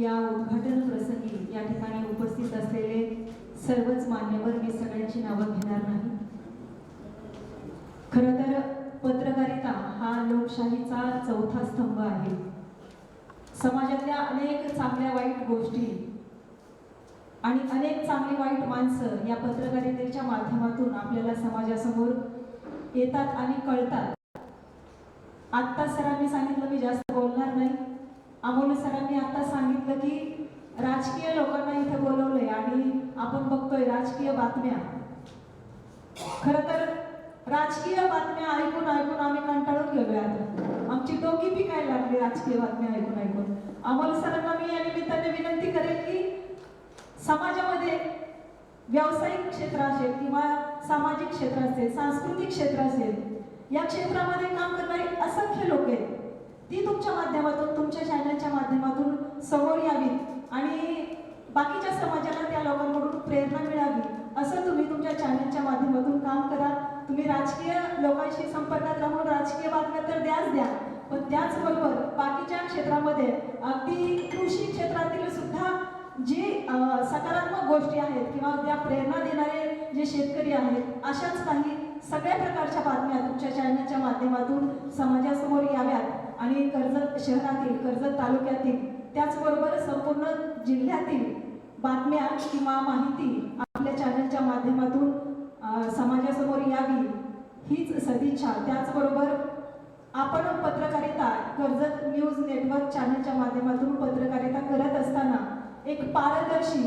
या उद्घाटन प्रसंगी या ठिकाणी उपस्थित असलेले सर्वच मान्यवर मी सगळ्यांची नावं घेणार नाही. खरं तर पत्रकारिता हा लोकशाहीचा चौथा स्तंभ आहे. समाजातल्या अनेक चांगल्या वाईट गोष्टी आणि अनेक चांगली वाईट माणसं या पत्रकारितेच्या माध्यमातून आपल्याला समाजासमोर येतात आणि कळतात. आत्ता सरा सांगितलं मी जास्त बोलणार नाही अमोल सरांनी आता सांगितलं की राजकीय लोकांना इथे बोलवलंय आणि आपण बघतोय राजकीय बातम्या. खरं तर राजकीय बातम्या ऐकून ऐकून आम्ही कंटाळून गेलोय आता. आमची डोकी पिकायला लागली राजकीय बातम्या ऐकून ऐकून. अमोल सरांना मी या निमित्ताने विनंती करेन की समाजामध्ये व्यावसायिक क्षेत्र असेल किंवा सामाजिक क्षेत्र असेल सांस्कृतिक क्षेत्र असेल या क्षेत्रामध्ये काम करणारी असंख्य लोक आहेत. ती तुमच्या माध्यमातून तुमच्या चॅनलच्या माध्यमातून समोर यावीत. आणि बाकीच्या समाजाला त्या लोकांकडून प्रेरणा मिळावी असं तुम्ही तुमच्या चॅनलच्या माध्यमातून काम करा. तुम्ही राजकीय लोकांशी संपर्कात राहून राजकीय बातम्या तर द्याच द्या पण त्याचबरोबर बाकीच्या क्षेत्रामध्ये अगदी कृषी क्षेत्रातील सुद्धा जी सकारात्मक गोष्टी आहेत किंवा त्या प्रेरणा देणारे जे शेतकरी आहेत अशाच काही सगळ्या प्रकारच्या बातम्या तुमच्या चॅनलच्या माध्यमातून समाजासमोर याव्यात. आणि कर्जत शहरातील कर्जत तालुक्यातील त्याचबरोबर संपूर्ण जिल्ह्यातील बातम्या किंवा माहिती आपल्या चॅनलच्या माध्यमातून समाजासमोर यावी हीच सदिच्छा. त्याचबरोबर आपण पत्रकारिता कर्जत न्यूज नेटवर्क चॅनलच्या माध्यमातून पत्रकारिता करत असताना एक पारदर्शी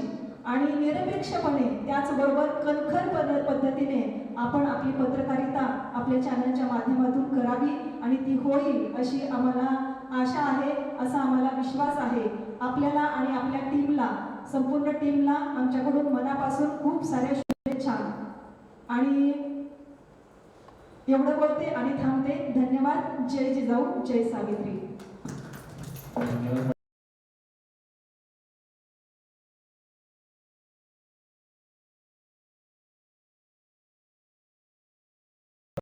आणि निरपेक्षपणे त्याचबरोबर कणखर पद- पद्धतीने आपण आपली पत्रकारिता आपल्या चॅनलच्या माध्यमातून करावी आणि ती होईल अशी आम्हाला आशा आहे असा आम्हाला विश्वास आहे. आपल्याला आणि आपल्या टीमला संपूर्ण टीमला आमच्याकडून मनापासून खूप साऱ्या शुभेच्छा. आणि एवढं बोलते आणि थांबते. धन्यवाद. जय जिजाऊ जय सावित्री. धन्यवाद.